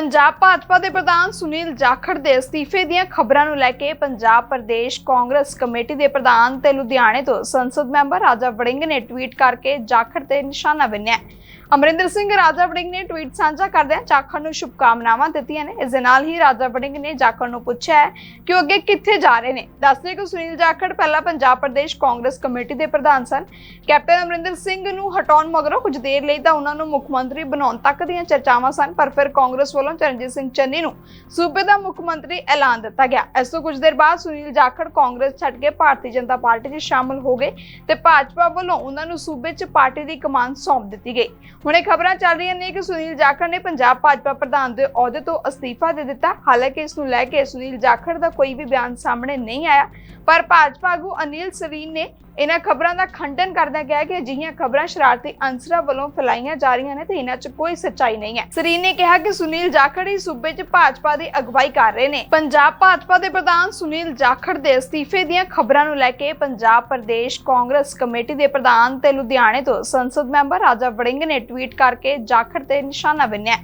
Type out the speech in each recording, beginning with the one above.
ਪੰਜਾਬ ਭਾਜਪਾ ਦੇ ਪ੍ਰਧਾਨ ਸੁਨੀਲ ਜਾਖੜ ਦੇ ਅਸਤੀਫੇ ਦੀਆਂ ਖਬਰਾਂ ਨੂੰ ਲੈ ਕੇ ਪੰਜਾਬ ਪ੍ਰਦੇਸ਼ ਕਾਂਗਰਸ ਕਮੇਟੀ ਦੇ ਪ੍ਰਧਾਨ ਤੇ ਲੁਧਿਆਣੇ ਤੋਂ ਸੰਸਦ ਮੈਂਬਰ ਰਾਜਾ ਵੜਿੰਗ ਨੇ ਟਵੀਟ ਕਰਕੇ ਜਾਖੜ ਤੇ ਨਿਸ਼ਾਨਾ ਬੰਨਿਆ। ਅਮਰਿੰਦਰ ਸਿੰਘ ਰਾਜਾ ਵੜਿੰਗ ਨੇ ਟਵੀਟ ਸਾਂਝਾ ਕਰਦਿਆਂ ਜਾਖੜ ਨੂੰ ਸ਼ੁਭਕਾਮਨਾਵਾਂ ਦਿੱਤੀਆਂ ਨੇ। ਇਸ ਦੇ ਨਾਲ ਹੀ ਰਾਜਾ ਵੜਿੰਗ ਨੇ ਜਾਖੜ ਨੂੰ ਪੁੱਛਿਆ ਹੈ ਕਿ ਉਹ ਅੱਗੇ ਕਿੱਥੇ ਜਾ ਰਹੇ ਨੇ। ਦੱਸਦੇ ਕਿ ਸੁਨੀਲ ਜਾਖੜ ਪਹਿਲਾਂ ਪੰਜਾਬ ਪ੍ਰਦੇਸ਼ ਕਾਂਗਰਸ ਕਮੇਟੀ ਦੇ ਪ੍ਰਧਾਨ ਸਨ। ਕੈਪਟਨ ਅਮਰਿੰਦਰ ਸਿੰਘ ਨੂੰ ਹਟਾਉਣ ਮਗਰੋਂ ਕੁਝ ਦੇਰ ਲਈ ਤਾਂ ਉਹਨਾਂ ਨੂੰ ਮੁੱਖ ਮੰਤਰੀ ਬਣਾਉਣ ਤੱਕ ਦੀਆਂ ਚਰਚਾਵਾਂ ਸਨ, ਪਰ ਫਿਰ ਕਾਂਗਰਸ ਵੱਲੋਂ ਚਰਨਜੀਤ ਸਿੰਘ ਚੰਨੀ ਨੂੰ ਸੂਬੇ ਦਾ ਮੁੱਖ ਮੰਤਰੀ ਐਲਾਨ ਦਿੱਤਾ ਗਿਆ। ਇਸ ਤੋਂ ਕੁਝ ਦੇਰ ਬਾਅਦ ਸੁਨੀਲ ਜਾਖੜ ਕਾਂਗਰਸ ਛੱਡ ਕੇ ਭਾਰਤੀ ਜਨਤਾ ਪਾਰਟੀ 'ਚ ਸ਼ਾਮਲ ਹੋ ਗਏ ਤੇ ਭਾਜਪਾ ਵੱਲੋਂ ਉਹਨਾਂ ਨੂੰ ਸੂਬੇ 'ਚ ਪਾਰਟੀ ਦੀ ਕਮਾਨ ਸੌਂਪ ਦਿੱਤੀ ਗਈ। ਹੁਣੇ ਖਬਰਾਂ ਚੱਲ ਰਹੀਆਂ ਨੇ ਕਿ ਸੁਨੀਲ ਜਾਖੜ ਨੇ ਪੰਜਾਬ ਭਾਜਪਾ ਪ੍ਰਧਾਨ ਦੇ ਅਹੁਦੇ ਤੋਂ ਅਸਤੀਫਾ ਦੇ ਦਿੱਤਾ। ਹਾਲਾਂਕਿ ਇਸ ਨੂੰ ਲੈ ਕੇ ਸੁਨੀਲ ਜਾਖੜ ਦਾ ਕੋਈ ਵੀ ਬਿਆਨ ਸਾਹਮਣੇ ਨਹੀਂ ਆਇਆ। ਪਰ ਭਾਜਪਾ ਆਗੂ ਅਨਿਲ ਸਰੀਨ ਨੇ ਇਹਨਾਂ ਖਬਰਾਂ ਦਾ ਖੰਡਨ ਕਰਦਿਆਂ ਕਿਹਾ ਕਿ ਅਜਿਹੀਆਂ ਖਬਰਾਂ ਸ਼ਰਾਰਤੀ ਅੰਸਰਾਂ ਵੱਲੋਂ ਫੈਲਾਈਆਂ ਜਾ ਰਹੀਆਂ ਨੇ ਤੇ ਇਹਨਾਂ 'ਚ ਕੋਈ ਸੱਚਾਈ ਨਹੀਂ ਹੈ। ਸਰੀਨ ਨੇ ਕਿਹਾ ਕਿ ਸੁਨੀਲ ਜਾਖੜ ਹੀ ਸੂਬੇ 'ਚ ਭਾਜਪਾ ਦੀ ਅਗਵਾਈ ਕਰ ਰਹੇ ਨੇ। ਪੰਜਾਬ ਭਾਜਪਾ ਦੇ ਪ੍ਰਧਾਨ ਸੁਨੀਲ ਜਾਖੜ ਦੇ ਅਸਤੀਫੇ ਦੀਆਂ ਖਬਰਾਂ ਨੂੰ ਲੈ ਕੇ ਪੰਜਾਬ ਪ੍ਰਦੇਸ਼ ਕਾਂਗਰਸ ਕਮੇਟੀ ਦੇ ਪ੍ਰਧਾਨ ਤੇ ਲੁਧਿਆਣੇ ਤੋਂ ਸੰਸਦ ਮੈਂਬਰ ਰਾਜਾ ਵੜਿੰਗ ਨੇ ਟਵੀਟ ਕਰਕੇ ਜਾਖੜ ਤੇ ਨਿਸ਼ਾਨਾ ਬੰਨਿਆ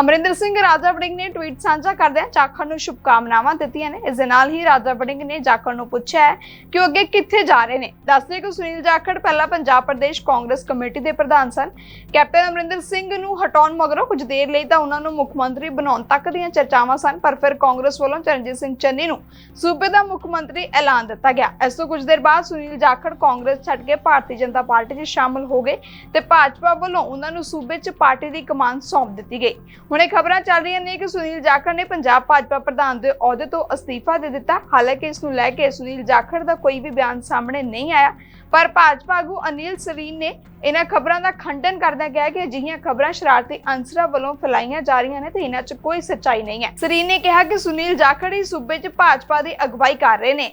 ਅਮਰਿੰਦਰ ਸਿੰਘ ਰਾਜਾ ਵੜਿੰਗ ਨੇ ਟਵੀਟ ਸਾਂਝਾ ਕਰਦਿਆਂ ਜਾਖੜ ਨੂੰ ਸ਼ੁਭਕਾਮਨਾਵਾਂ ਦਿੱਤੀਆਂ ਨੇ। ਇਸ ਦੇ ਨਾਲ ਹੀ ਰਾਜਾ ਵੜਿੰਗ ਨੇ ਜਾਖੜ ਨੂੰ ਪੁੱਛਿਆ ਹੈ ਕਿ ਉਹ ਅੱਗੇ ਕਿੱਥੇ ਜਾ ਰਹੇ ਨੇ। ਦੱਸਦੇ ਕਿ ਸੁਨੀਲ ਜਾਖੜ ਪਹਿਲਾਂ ਪੰਜਾਬ ਪ੍ਰਦੇਸ਼ ਕਾਂਗਰਸ ਕਮੇਟੀ ਦੇ ਪ੍ਰਧਾਨ ਸਨ। ਕੈਪਟਨ ਅਮਰਿੰਦਰ ਸਿੰਘ ਨੂੰ ਹਟਾਉਣ ਮਗਰੋਂ ਕੁਝ ਦੇਰ ਲਈ ਤਾਂ ਉਹਨਾਂ ਨੂੰ ਮੁੱਖ ਮੰਤਰੀ ਬਣਾਉਣ ਤੱਕ ਦੀਆਂ ਚਰਚਾਵਾਂ ਸਨ, ਪਰ ਫਿਰ ਕਾਂਗਰਸ ਵੱਲੋਂ ਚਰਨਜੀਤ ਸਿੰਘ ਚੰਨੀ ਨੂੰ ਸੂਬੇ ਦਾ ਮੁੱਖ ਮੰਤਰੀ ਐਲਾਨ ਦਿੱਤਾ ਗਿਆ। ਇਸ ਤੋਂ ਕੁਝ ਦੇਰ ਬਾਅਦ ਸੁਨੀਲ ਜਾਖੜ ਕਾਂਗਰਸ ਛੱਡ ਕੇ ਭਾਰਤੀ ਜਨਤਾ ਪਾਰਟੀ 'ਚ ਸ਼ਾਮਲ ਹੋ ਗਏ ਤੇ ਭਾਜਪਾ ਵੱਲੋਂ ਉਹਨਾਂ ਨੂੰ ਸੂਬੇ 'ਚ ਪਾਰਟੀ ਦੀ ਕਮਾਨ ਸੌਂਪ ਦਿੱਤੀ ਗਈ। ਹੁਣ ਖਬਰਾਂ ਚੱਲ ਰਹੀਆਂ ਨੇ ਕਿ ਸੁਨੀਲ ਜਾਖੜ ਨੇ ਪੰਜਾਬ ਭਾਜਪਾ ਪ੍ਰਧਾਨ ਦੇ ਅਹੁਦੇ ਤੋਂ ਅਸਤੀਫਾ ਦੇ ਦਿੱਤਾ। ਹਾਲਾਂਕਿ ਇਸ ਨੂੰ ਲੈ ਕੇ ਸੁਨੀਲ ਜਾਖੜ ਦਾ ਕੋਈ ਵੀ ਬਿਆਨ ਸਾਹਮਣੇ ਨਹੀਂ ਆਇਆ। ਪਰ ਭਾਜਪਾ ਆਗੂ ਅਨਿਲ ਸਰੀਨ ਨੇ ਇਹਨਾਂ ਖਬਰਾਂ ਦਾ ਖੰਡਨ ਕਰਦਿਆਂ ਕਿਹਾ ਕਿ ਅਜਿਹੀਆਂ ਖਬਰਾਂ ਸ਼ਰਾਰਤੀ ਅੰਸਰਾਂ ਵੱਲੋਂ ਫੈਲਾਈਆਂ ਜਾ ਰਹੀਆਂ ਨੇ ਤੇ ਇਹਨਾਂ 'ਚ ਕੋਈ ਸੱਚਾਈ ਨਹੀਂ ਹੈ। ਸਰੀਨ ਨੇ ਕਿਹਾ ਕਿ ਸੁਨੀਲ ਜਾਖੜ ਹੀ ਸੂਬੇ 'ਚ ਭਾਜਪਾ ਦੀ ਅਗਵਾਈ ਕਰ ਰਹੇ ਨੇ।